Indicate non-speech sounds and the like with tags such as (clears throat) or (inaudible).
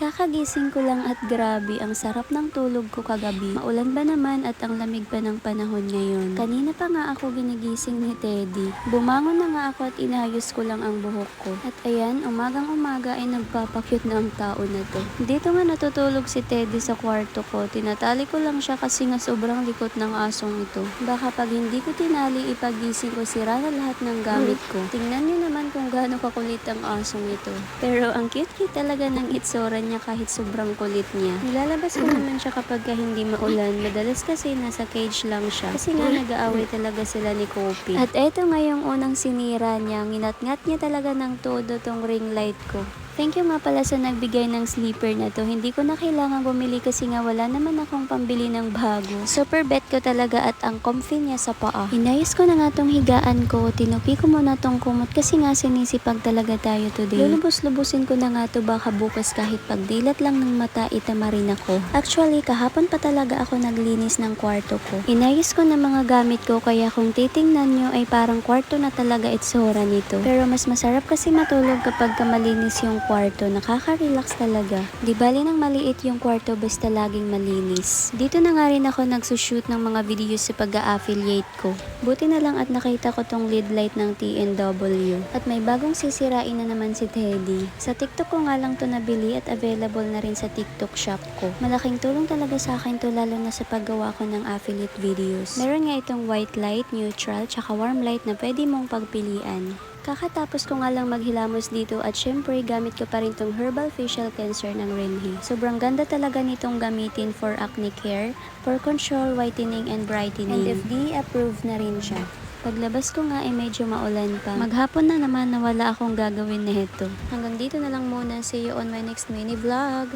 Kakagising ko lang at grabe, ang sarap ng tulog ko kagabi. Maulan ba naman at ang lamig pa ng panahon ngayon. Kanina pa nga ako ginigising ni Teddy. Bumangon na nga ako at inayos ko lang ang buhok ko. At ayan, umagang umaga ay nagpapakyut na ang tao na to. Dito nga natutulog si Teddy sa kwarto ko. Tinatali ko lang siya kasi nga sobrang likot ng asong ito. Baka pag hindi ko tinali ipagising ko sira na lahat ng gamit ko. Tingnan niyo naman kung gaano kakulit ang asong ito. Pero ang cute-cute talaga ng itsura niya kahit sobrang kulit niya. Nilalabas ko (clears throat) naman siya kapag ka hindi maulan. Madalas kasi nasa cage lang siya. Kasi nga nag-aaway talaga sila ni Kopi. At eto nga yung unang sinira niya. Nginat-ngat niya talaga ng todo tong ring light ko. Thank you nga pala sa nagbigay ng sleeper na to. Hindi ko na kailangan bumili kasi nga wala naman akong pambili ng bago. Super bet ko talaga at ang comfy niya sa paa. Inayos ko na nga tong higaan ko. Tinupi ko muna tong kumot kasi nga sinisipag talaga tayo today. Lulubos-lubusin ko na nga to baka bukas kahit pagdilat lang ng mata itama rin ako. Actually, kahapon pa talaga ako naglinis ng kwarto ko. Inayos ko na mga gamit ko kaya kung titingnan nyo ay parang kwarto na talaga itsura nito. Pero mas masarap kasi matulog kapag ka malinis yung kwarto. Nakaka-relax talaga. Di bali nang maliit yung kwarto basta laging malinis. Dito na nga rin ako nagsushoot ng mga videos sa pag-affiliate ko. Buti na lang at nakita ko tong lead light ng TNW. At may bagong sisirain na naman si Teddy. Sa TikTok ko nga lang to nabili at available na rin sa TikTok shop ko. Malaking tulong talaga sa akin to lalo na sa paggawa ko ng affiliate videos. Meron nga itong white light, neutral, tsaka warm light na pwede mong pagpilian. Kakatapos ko nga lang maghilamos dito at syempre gamit ko pa rin tong herbal facial cleanser ng Renhe. Sobrang ganda talaga nitong gamitin for acne care, for control, whitening, and brightening. And FDA approved na rin siya. Paglabas ko nga ay medyo maulan pa. Maghapon na naman na wala akong gagawin na ito. Hanggang dito na lang muna. See you on my next mini vlog.